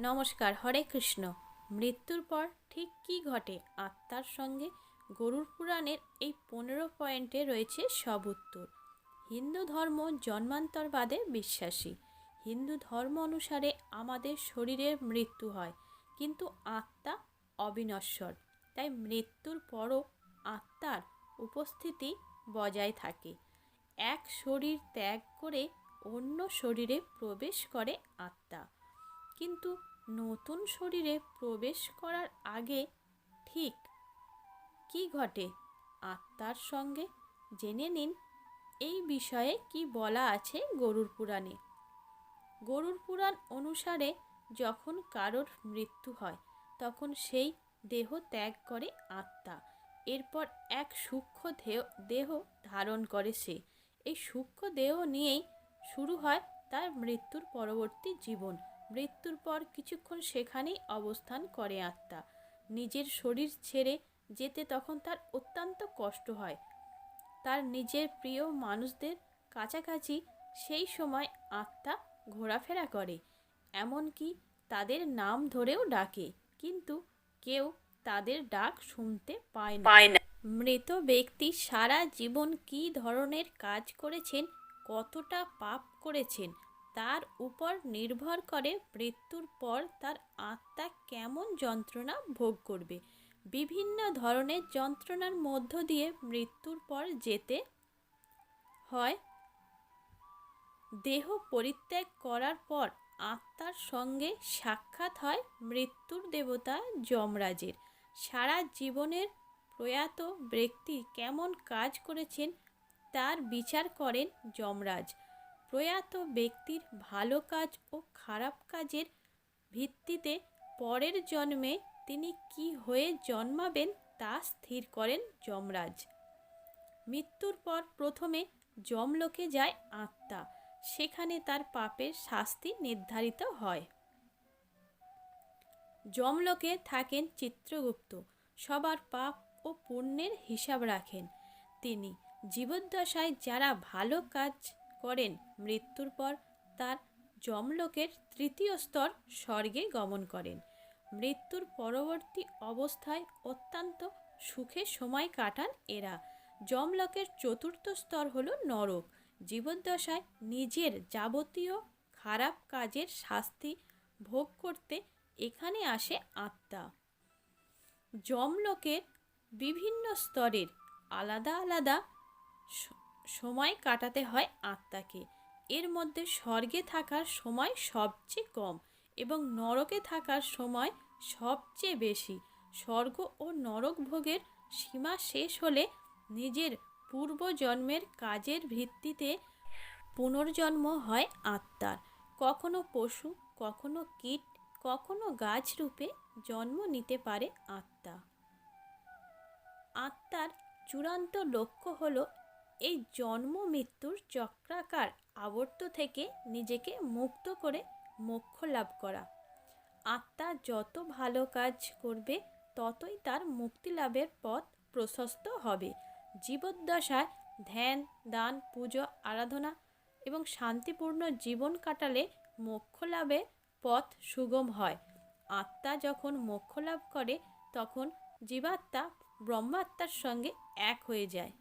নমস্কার, হরে কৃষ্ণ। মৃত্যুর পর ঠিক কী ঘটে? আত্মার সঙ্গে গরুর পুরাণের এই পনেরো পয়েন্টে রয়েছে সব উত্তর। হিন্দু ধর্ম জন্মান্তরবাদে বিশ্বাসী। হিন্দু ধর্ম অনুসারে আমাদের শরীরের মৃত্যু হয়, কিন্তু আত্মা অবিনশ্বর। তাই মৃত্যুর পরও আত্মার উপস্থিতি বজায় থাকে। এক শরীর ত্যাগ করে অন্য শরীরে প্রবেশ করে আত্মা। কিন্তু নতুন শরীরে প্রবেশ করার আগে ঠিক কি ঘটে আত্মার সঙ্গে জেনে নিন। এই বিষয়ে কি বলা আছে গরুর পুরাণে? গরুর পুরাণ অনুসারে যখন কারোর মৃত্যু হয়, তখন সেই দেহ ত্যাগ করে আত্মা। এরপর এক সূক্ষ্ম দেহ ধারণ করে সে। এই সূক্ষ্ম দেহ নিয়েই শুরু হয় তার মৃত্যুর পরবর্তী জীবন। মৃত্যুর পর কিছুক্ষণ সেখানেই অবস্থান করে আত্মা। নিজের শরীর ছেড়ে যেতে তখন তার অত্যন্ত কষ্ট হয়। তার নিজের প্রিয় মানুষদের কাছাকাছি সেই সময় আত্মা ঘোরাফেরা করে এমনকি তাদের নাম ধরেও ডাকে কিন্তু কেউ তাদের ডাক শুনতে পায় না। মৃত ব্যক্তি সারা জীবন কী ধরনের কাজ করেছেন কতটা পাপ করেছেন তার উপর নির্ভর করে মৃত্যুর পর তার আত্মা কেমন যন্ত্রণা ভোগ করবে। বিভিন্ন ধরনের যন্ত্রণার মধ্য দিয়ে মৃত্যুর পর যেতে হয়। দেহ পরিত্যাগ করার পর আত্মার সঙ্গে সাক্ষাৎ হয় মৃত্যুর দেবতা যমরাজের। সারা জীবনের প্রয়াত ব্যক্তি কেমন কাজ করেছেন তার বিচার করেন যমরাজ। প্রয়াত ব্যক্তির ভালো কাজ ও খারাপ কাজের ভিত্তিতে পরের জন্মে তিনি কি হয়ে জন্মাবেন তা স্থির করেন যমরাজ। মৃত্যুর পর প্রথমে যমলোকে যায় আত্মা। সেখানে তার পাপের শাস্তি নির্ধারিত হয়। যমলোকে থাকেন চিত্রগুপ্ত। সবার পাপ ও পুণ্যের হিসাব রাখেন। তিনি জীবদ্দশায় যারা ভালো কাজ করেন। মৃত্যুর পর তার যমলোকের তৃতীয় স্তর স্বর্গে গমন করেন। মৃত্যুর পরবর্তী অবস্থায় অত্যন্ত সুখে সময় কাটান এরা। যমলোকের চতুর্থ স্তর হল নরক। জীবদ্দশায় নিজের যাবতীয় খারাপ কাজের শাস্তি ভোগ করতে এখানে আসে আত্মা। যমলোকের বিভিন্ন স্তরের আলাদা আলাদা সময় কাটাতে হয় আত্মাকে। এর মধ্যে স্বর্গে থাকার সময় সবচেয়ে কম এবং নরকে থাকার সময় সবচেয়ে বেশি। স্বর্গ ও নরক ভোগের সীমা শেষ হলে নিজের পূর্বজন্মের কাজের ভিত্তিতে পুনর্জন্ম হয় আত্মার। কখনো পশু, কখনো কীট, কখনো গাছ রূপে জন্ম নিতে পারে আত্মা। আত্মার চূড়ান্ত লক্ষ্য হলো এই জন্ম মৃত্যুর চক্রাকার আবর্ত থেকে নিজেকে মুক্ত করে মোক্ষ লাভ করা। আত্মা যত ভালো কাজ করবে, ততই তার মুক্তি লাভের পথ প্রশস্ত হবে। জীবদ্দশায় ধ্যান, দান, পুজো, আরাধনা এবং শান্তিপূর্ণ জীবন কাটালে মোক্ষ লাভের পথ সুগম হয়। আত্মা যখন মোক্ষ লাভ করে, তখন জীবাত্মা ব্রহ্মাত্মার সঙ্গে এক হয়ে যায়।